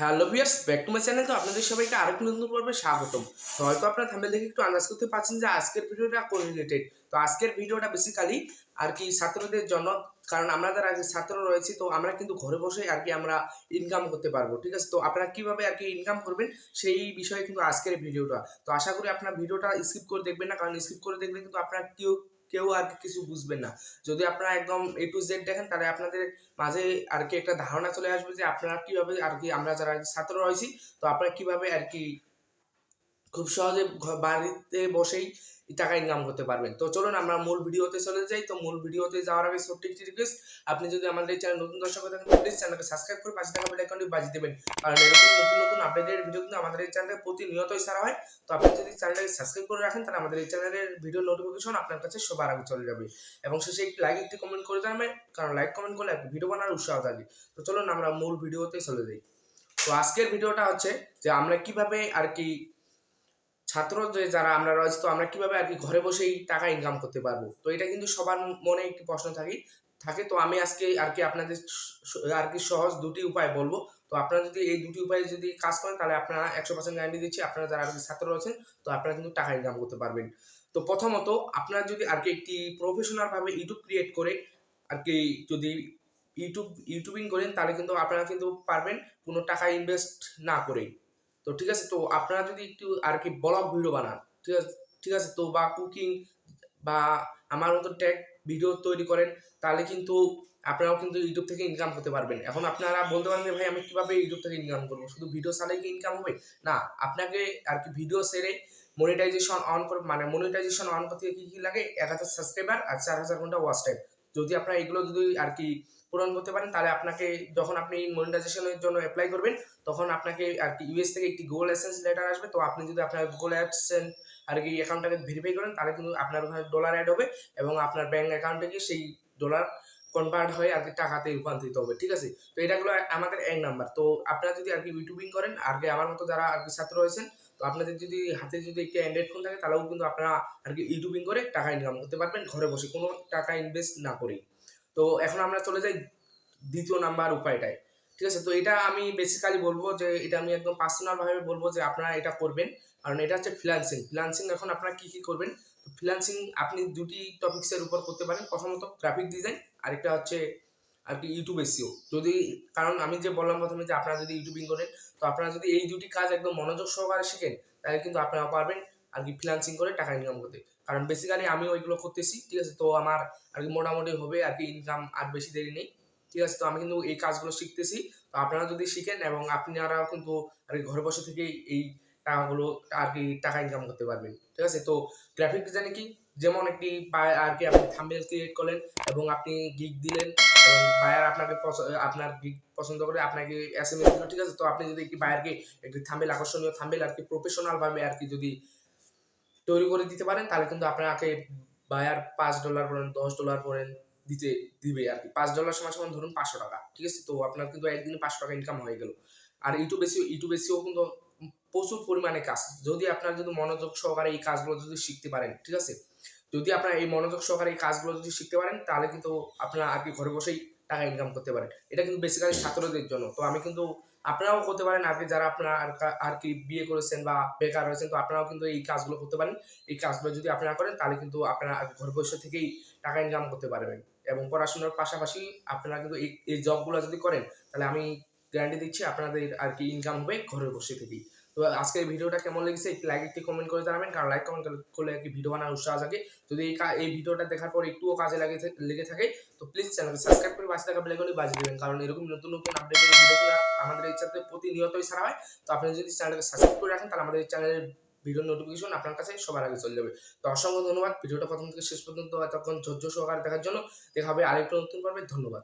Hello viewers back to my channel তো আপনাদের সবাইকে আরেকটু নতুন পর্বে স্বাগতম। হয়তো আপনারা থাম্বেল দেখে একটু আন্দাজ করতে পারছেন যে আজকের ভিডিওটা কোন রিলেটেড তো আজকের ভিডিওটা বেসিক্যালি আর কি ছাত্রদের জন্য, কারণ আমরা যারা ছাত্র রয়েছি, তো আমরা কিন্তু ঘরে বসে আর কি আমরা ইনকাম করতে পারব, ঠিক আছে? তো আপনারা কীভাবে আর কি ইনকাম করবেন সেই বিষয়ে কিন্তু আজকের ভিডিওটা। তো আশা করি আপনার ভিডিওটা স্কিপ করে দেখবেন না, কারণ স্কিপ করে দেখলে কিন্তু আপনারা কেউ কেউ আর কিছু বুঝবেন না। যদি আপনারা একদম এ টু জেড দেখেন, তাহলে আপনাদের মাঝে আর কি একটা ধারণা চলে আসবে যে আপনারা কীভাবে আর কি আমরা যারা ছাত্র রয়েছি, তো আপনারা কীভাবে আর কি খুব সহজে বাড়িতে বসেই টাকা ইনকাম করতে পারবেন। তো চলুন আমরা মূল ভিডিওতে চলে যাই। তো মূল ভিডিওতে যাওয়ার আগে ছোট্ট একটি রিকোয়েস্ট আপনি যদি আমাদের এই চ্যানেল নতুন দর্শক থাকেন প্লিজ চ্যানেলকে সাবস্ক্রাইব করে পাশে থাকা বেল আইকনটি বাজিয়ে দেবেন। কারণ এরকম নতুন নতুন আপডেটের ভিডিও কিন্তু আমাদের এই চ্যানেলে প্রতিনিয়তই ছাড়া হয়। তো আপনি যদি চ্যানেলটাকে সাবস্ক্রাইব করে রাখেন, তাহলে আমাদের এই চ্যানেলের ভিডিও নোটিফিকেশন আপনার কাছে সবার আগে চলে যাবে। এবং শেষে একটি লাইক একটি কমেন্ট করে জানাবেন। কারণ লাইক কমেন্ট করলে ভিডিও বানানোর উৎসাহ থাকে। তো চলুন আমরা মূল ভিডিওতে চলে যাই। তো আজকের ভিডিওটা হচ্ছে যে আমরা কীভাবে আর কি ছাত্র যে যারা আমরা রয়েছে, তো আমরা কীভাবে আর কি ঘরে বসেই টাকা ইনকাম করতে পারব? তো এটা কিন্তু সবার মনে একটি প্রশ্ন থাকে থাকে। তো আমি আজকে আর কি আপনাদের আর কি সহজ দুটি উপায় বলব। তো আপনারা যদি এই দুটি উপায়ে যদি কাজ করেন, তাহলে আপনারা একশো পার্সেন্ট গ্যারান্টি দিচ্ছি। আপনারা যারা আর কি ছাত্র রয়েছেন, তো আপনারা কিন্তু টাকা ইনকাম করতে পারবেন। তো প্রথমত, আপনারা যদি আর কি একটি প্রফেশনাল ভাবে ইউটিউব ক্রিয়েট করে আর কি যদি ইউটিউব ইউটিউবিং করেন, তাহলে কিন্তু আপনারা কিন্তু পারবেন কোনো টাকা ইনভেস্ট না করেই। তো ঠিক আছে, তো আপনারা যদি একটু আর কি ব্লগ ভিডিও বানান, ঠিক আছে ঠিক আছে, তো বা কুকিং বা আমার মতো ট্যাগ ভিডিও তৈরি করেন, তাহলে কিন্তু আপনারাও কিন্তু ইউটিউব থেকে ইনকাম করতে পারবেন। এখন আপনারা বলতে পারেন যে, ভাই, আমি কীভাবে ইউটিউব থেকে ইনকাম করব? শুধু ভিডিও ছাড়াই কি ইনকাম হবে? না, আপনাকে আর কি ভিডিও সেরে মনিটাইজেশন অন করে মানে মনিটাইজেশন অন করতে কি কি লাগে? এক হাজার সাবস্ক্রাইবার আর চার হাজার ঘণ্টা ওয়াচ টাইম যদি আপনারা এগুলো যদি আর কি পূরণ করতে পারেন, তাহলে আপনাকে যখন আপনি মনিটাইজেশনের জন্য অ্যাপ্লাই করবেন, তখন আপনাকে আর কি ইউএস থেকে একটি গুগল অ্যাসেন্স লেটার আসবে। তো আপনি যদি আপনার গুগল অ্যাডসেন্স আর কি অ্যাকাউন্টটাকে ভেরিফাই করেন, তাহলে কিন্তু আপনার ওখানে ডলার অ্যাড হবে এবং আপনার ব্যাঙ্ক অ্যাকাউন্টে গিয়ে সেই ডলার কনভার্ট হয়ে আর কি টাকাতে রূপান্তরিত হবে, ঠিক আছে? তো এটা হলো আমাদের এক নাম্বার তো আপনারা যদি আর কি ইউটিউবিং করেন আর কি আমার মতো যারা আর কি ছাত্র রয়েছেন, তো আপনাদের যদি হাতে যদি একটি অ্যান্ড্রয়েড ফোন থাকে, তাহলেও কিন্তু আপনারা আর কি ইউটিউবিং করে টাকা ইনকাম করতে পারবেন, ঘরে বসে কোনো টাকা ইনভেস্ট না করেই। তো এখন আমরা চলে যাই দ্বিতীয় নাম্বার উপায়টায়। ঠিক আছে? তো এটা আমি বেসিক্যালি বলব যে, এটা আমি একদম পার্সোনাল ভাবে বলব যে, আপনারা এটা করবেন। কারণ এটা হচ্ছে ফ্রিল্যান্সিং ফ্রিল্যান্সিং এখন আপনারা কি কি করবেন? তো ফ্রিল্যান্সিং আপনি দুটি টপিক্সের উপর করতে পারেন। প্রথমত গ্রাফিক ডিজাইন আরেকটা হচ্ছে আর কি ইউটিউব এসিও যদি, কারণ আমি যে বললাম প্রথমে যে আপনারা যদি ইউটিউবিং করেন তো আপনারা যদি এই দুটি কাজ একদম মনোযোগ সহকারে শিখেন, তাহলে কিন্তু আপনারা পারবেন আর কি ফ্রিল্যান্সিং করে টাকা ইনকাম করতে। কারণ বেসিক্যালি আমি ওইগুলো করতেছি, ঠিক আছে? তো আমার আর কি মোটামুটি হবে আর কি ইনকাম আর বেশি দেরি নেই, ঠিক আছে? তো আমি কিন্তু এই কাজগুলো শিখতেছি। তো আপনারা যদি শিখেন এবং আপনারাও কিন্তু আর কি ঘরে বসে থেকেই এই টাকাগুলো আর কি টাকা ইনকাম করতে পারবেন, ঠিক আছে? তো গ্রাফিক ডিজাইনে কি যেমন একটি আর কি আপনি থাম্বনেল ক্রিয়েট করলেন এবং আপনি গিগ দিলেন এবং বায়ার আপনাকে আপনার গিগ পছন্দ করে আপনাকে এস এম এস দিল, ঠিক আছে? তো আপনি যদি একটি বায়ারকে একটি থাম্বেল আকর্ষণীয় থাম্বেল আর কি প্রফেশনাল ভাবে আর কি যদি তৈরি করে দিতে পারেন, তাহলে কিন্তু আপনাকে বায়ার পাঁচ ডলার বলেন, দশ ডলার বলেন দিতে দিবে আর কি। পাঁচ ডলার সমান সমান ধরুন পাঁচশো টাকা, ঠিক আছে? তো আপনার কিন্তু একদিনে পাঁচশো টাকা ইনকাম হয়ে গেল। আর ইউটিউব এসিও ইউটিউব এসিও কিন্তু প্রচুর পরিমাণে কাজ। যদি আপনার যদি মনোযোগ সহকারে এই কাজগুলো যদি শিখতে পারেন, ঠিক আছে? যদি আপনার এই মনোযোগ সহকারে এই কাজগুলো যদি শিখতে পারেন, তাহলে কিন্তু আপনারা আর কি ঘরে বসেই টাকা ইনকাম করতে পারেন। এটা কিন্তু বেসিক্যালি ছাত্রদের জন্য। তো আমি কিন্তু আপনারাও করতে পারেন আর কি যারা আপনারা আর কি বিয়ে করেছেন বা বেকার রয়েছেন, তো আপনারাও কিন্তু এই কাজগুলো করতে পারেন। এই কাজগুলো যদি আপনারা করেন, তাহলে কিন্তু আপনারা ঘর বসে থেকেই টাকা ইনকাম করতে পারবেন। এবং পড়াশোনার পাশাপাশি আপনারা কিন্তু এই এই জবগুলো যদি করেন, তাহলে আমি গ্যারান্টি দিচ্ছি আপনাদের আর কি ইনকাম হবে ঘরে বসে থেকেই। তো আজকের ভিডিওটা কেমন লেগেছে একটি লাইক একটি কমেন্ট করে জানাবেন। কারণ লাইক কমেন্ট করলে কি ভিডিও বানানোর উৎসাহ থাকে যদি এই এই ভিডিওটা দেখার পর একটুও কাজে লাগে লেগে থাকে, তো প্লিজ চ্যানেলকে সাবস্ক্রাইব করে পাশে থাকা বেলাইকনটি বাজিয়ে দেবেন। কারণ এরকম নতুন নতুন আপডেটের ভিডিওগুলো আমাদের এই চ্যানেলে প্রতিনিয়তই ছাড়া হয়। তো আপনি যদি চ্যানেলকে সাবস্ক্রাইব করে রাখেন, তাহলে আমাদের চ্যানেলের ভিডিও নোটিফিকেশন আপনার কাছে সবার আগে চলে যাবে। তো অসংখ্য ধন্যবাদ। ভিডিওটা প্রথম থেকে শেষ পর্যন্ত এতক্ষণ ধৈর্য সহকারে দেখার জন্য। দেখা হবে আরেকটা নতুন পর্বে। ধন্যবাদ।